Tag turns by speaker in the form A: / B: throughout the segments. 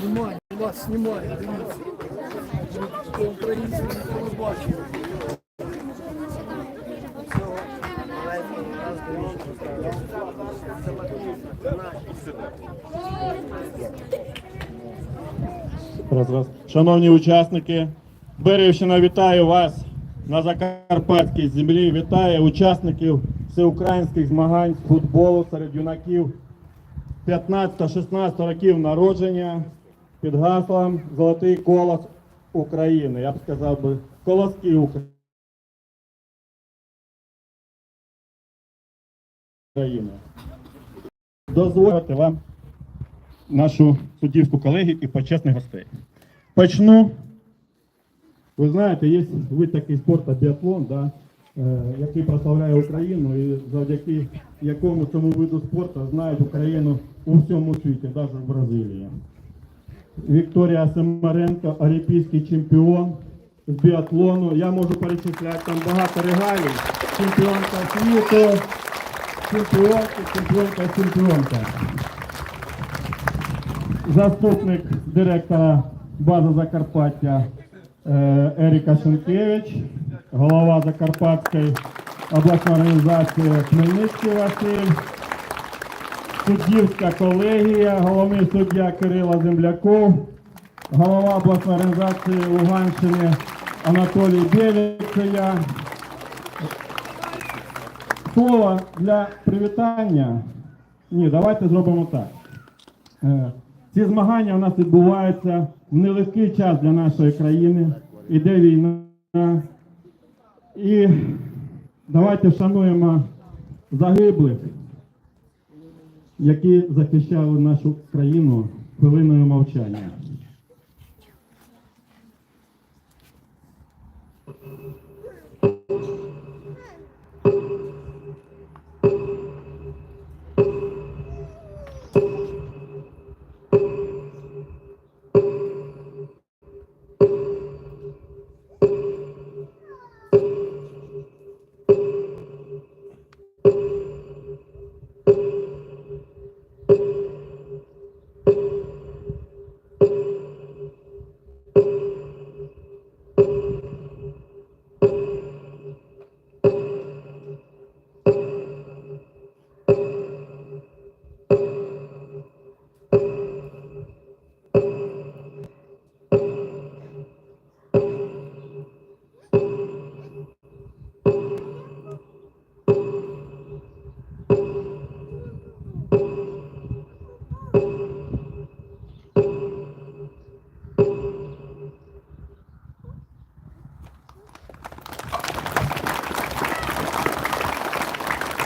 A: Знімай, вас знімає. Українці не бачив.
B: Раз, раз. Шановні учасники, Берівщина вітаю вас на Закарпатській землі. Вітаю учасників всеукраїнських змагань з футболу серед юнаків 15-16 років народження під гаслом Золотий колос України. Я б сказав би колоски України. Дозвольте вам нашу суддівську колегію і почесних гостей. Почну. Ви знаєте, є вид такий спорту біатлон, да, е, який прославляє Україну і завдяки якому цьому виду спорту знають Україну у всьому світі, навіть в Бразилії. Вікторія Семаренко, олімпійський чемпіон з біатлону. Я можу перечисляти там багато регалій. Чемпіонка світу, чемпіонка, чемпіонка, чемпіонка заступник директора бази Закарпаття Еріка Шенкевич, голова Закарпатської обласної організації Хмельницький Василь, суддівська колегія, головний суддя Кирила Земляков, голова обласної організації Луганщини Анатолій Біліцея. Слово для привітання. Ні, давайте зробимо так. Ці змагання у нас відбуваються в нелегкий час для нашої країни. Іде війна. І давайте вшануємо загиблих, які захищали нашу країну хвилиною мовчання.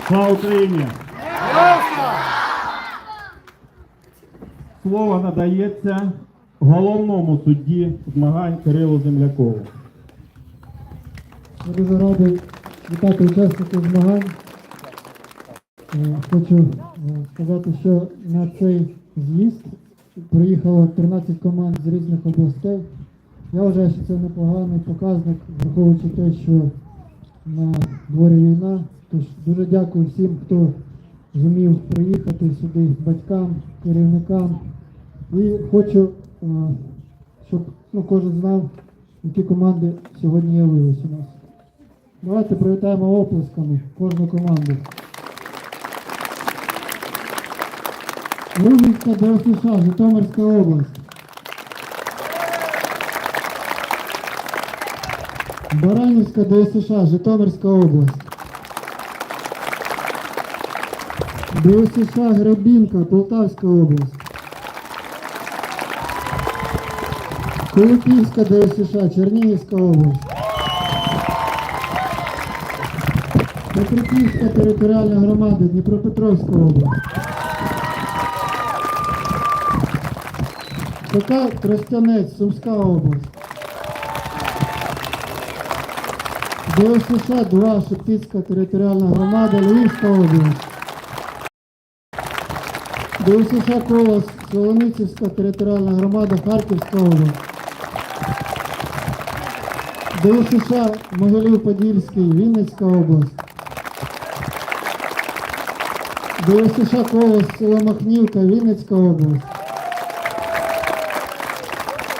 B: Слава Україні! Слово надається головному судді змагань Кирилу Землякову.
C: Я дуже радий вітати учасників змагань. Е, Хочу е, сказати, що на цей з'їзд приїхало 13 команд з різних областей. Я вважаю, що це непоганий показник, враховуючи те, що на дворі війна. Тож дуже дякую всім, хто зумів приїхати сюди, батькам, керівникам. І хочу, е, щоб ну, кожен знав, які команди сьогодні явились у нас. Давайте привітаємо оплесками кожну команду. Рубівська ДСШ, Житомирська область. Баранівська ДСШ, Житомирська область. ДСШ Гребінка, Полтавська область. Куликівська ДСШ, Чернігівська область. Петриківська територіальна громада, Дніпропетровська область. ТК Тростянець, Сумська область. ДСШ 2, Шептицька територіальна громада, Львівська область. ДСШ Колос, Солоницівська територіальна громада, Харківська область. ДЮСШ Могилів-Подільський, Вінницька область. ДЮСШ Колос, село Махнівка, Вінницька область.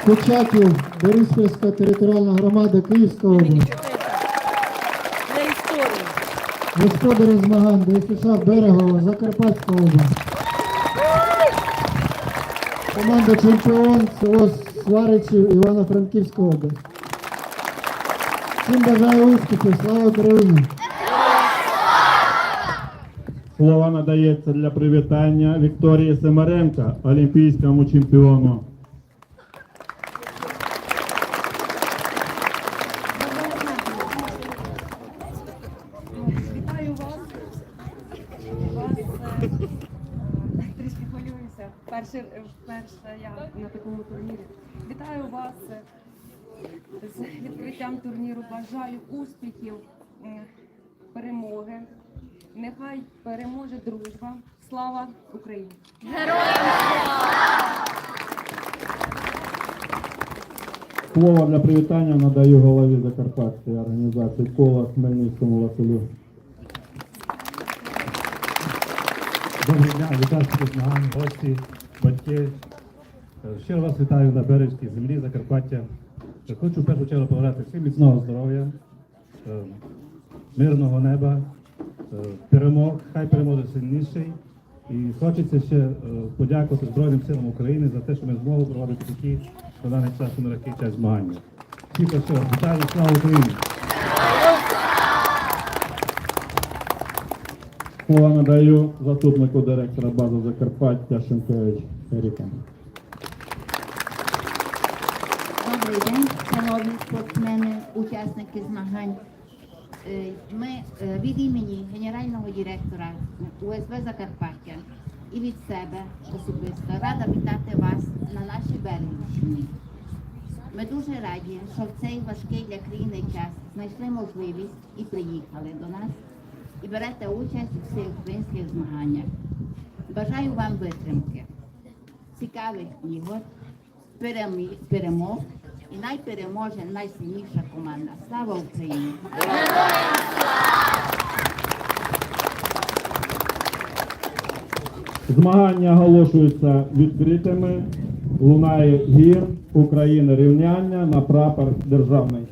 C: Кучаків, Бориспільська територіальна громада, Київська область. Господарі змагань, ДЮСШ Берегово, Закарпатська область. Команда чемпіон, село Сваричів, Івано-Франківська область. Всім бажаю успіхів, слава Україні!
B: Слово надається для привітання Вікторії Семеренка, олімпійському чемпіону.
D: Вітаю вас. Вас е, трішки хвилююся. Перше, вперше я на такому турнірі. Вітаю вас е, з відкриттям турніру. Бажаю успіхів, е, перемоги. Нехай переможе дружба. Слава Україні!
B: Слово для привітання надаю голові Закарпатської організації кола Хмельницькому Василю.
E: Дня, учасники змагань, гості, батьки. Е, Щиро вас вітаю на бережській землі Закарпаття. Е, Хочу в першу чергу побажати всім міцного здоров'я, е, мирного неба, перемог, хай переможе сильніший. І хочеться ще подякувати Збройним силам України за те, що ми змогли проводити такі на даний час нелегкий час змагання. Всіх вас вітаю, слава Україні!
B: Слово надаю заступнику директора бази Закарпаття Шенкевич Еріка.
F: Добрий день, шановні спортсмени, учасники змагань. Е, Ми е, від імені генерального директора УСБ Закарпаття і від себе особисто рада вітати вас на нашій Берегівщині. Ми дуже раді, що в цей важкий для країни час знайшли можливість і приїхали до нас і берете участь у всіх українських змаганнях. Бажаю вам витримки, цікавих ігор, перемог і найпереможе найсильніша команда. Слава Україні!
B: Змагання оголошуються відкритими. Лунає гімн України рівняння на прапор державний.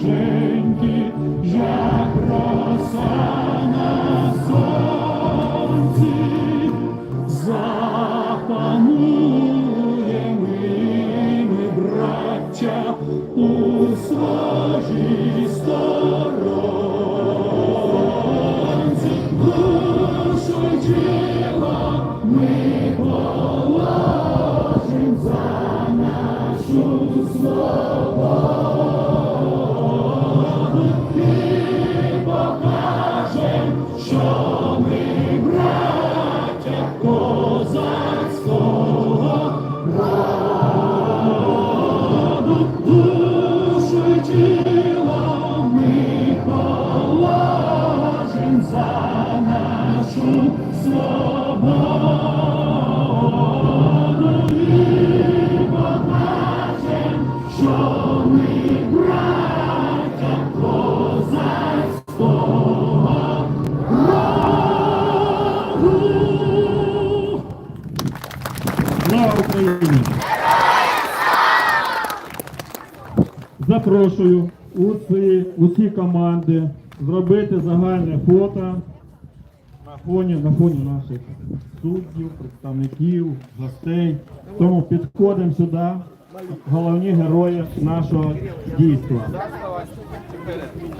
B: Слава Запрошую усі, усі команди зробити загальне фото на фоні, на фоні наших суддів, представників, гостей. Тому підходимо сюди, головні герої нашого дійства.